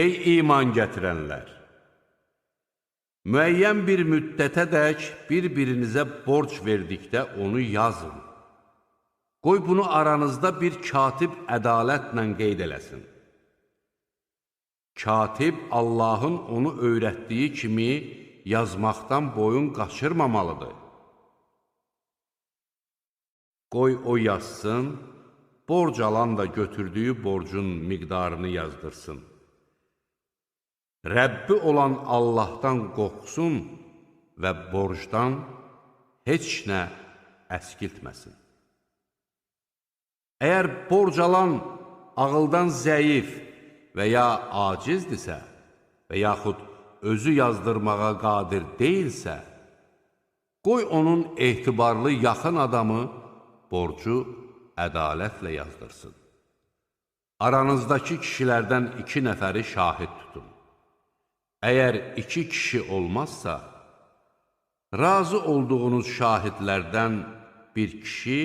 Ey iman gətirənlər! Müəyyən bir müddətə dək bir-birinizə borc verdikdə onu yazın. Qoy bunu aranızda bir katib ədalətlə qeyd eləsin. Katib Allahın onu öyrətdiyi kimi yazmaqdan boyun qaçırmamalıdır. Qoy o yazsın, borc alan da götürdüyü borcun miqdarını yazdırsın. Rəbbi olan Allahdan qorxsun və borcdan heç nə əskiltməsin. Əgər borc alan ağıldan zəif və ya acizdirsə və yaxud özü yazdırmağa qadir deyilsə, qoy onun etibarlı yaxın adamı borcu ədalətlə yazdırsın. Aranızdakı kişilərdən iki nəfəri şahid tutun. Əgər iki kişi olmazsa, razı olduğunuz şahidlərdən bir kişi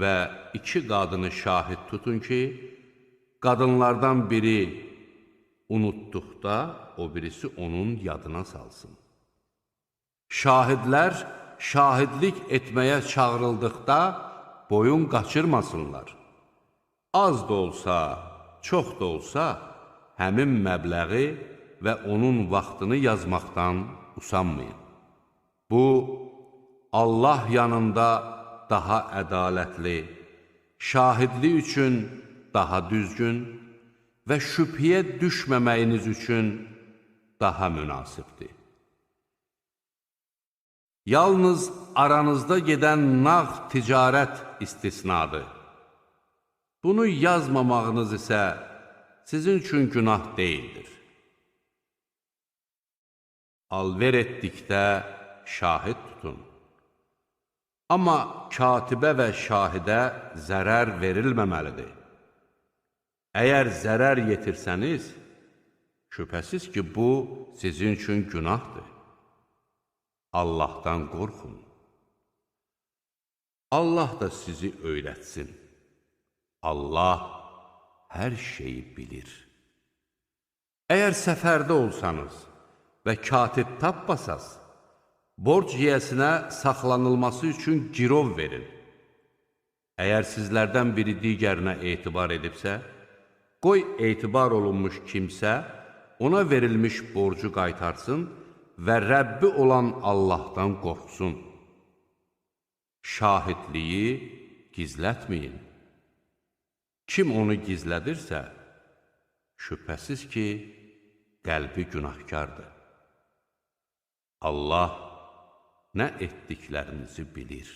və iki qadını şahid tutun ki, qadınlardan biri unutduqda, o birisi onun yadına salsın. Şahidlər şahidlik etməyə çağırıldıqda boyun qaçırmasınlar. Az da olsa, çox da olsa, həmin məbləği və onun vaxtını yazmaqdan usanmayın. Bu, Allah yanında daha ədalətli, şahidlik üçün daha düzgün və şübhəyə düşməməyiniz üçün daha münasibdir. Yalnız aranızda gedən nağd ticarət istisnadır. Bunu yazmamağınız isə sizin üçün günah deyildir. Alver etdikdə şahid tutun. Amma katibə və şahidə zərər verilməməlidir. Əgər zərər yetirsəniz, şübhəsiz ki, bu sizin üçün günahdır. Allahdan qorxun. Allah da sizi öyrətsin. Allah hər şeyi bilir. Əgər səfərdə olsanız və katib tapmasaz, borc yiyəsinə saxlanılması üçün girov verin. Əgər sizlərdən biri digərinə etibar edibsə, qoy etibar olunmuş kimsə ona verilmiş borcu qaytarsın və Rəbbi olan Allahdan qorxsun. Şahidliyi gizlətməyin. Kim onu gizlədirsə, şübhəsiz ki, qəlbi günahkardır. Allah nə etdiklərinizi bilir.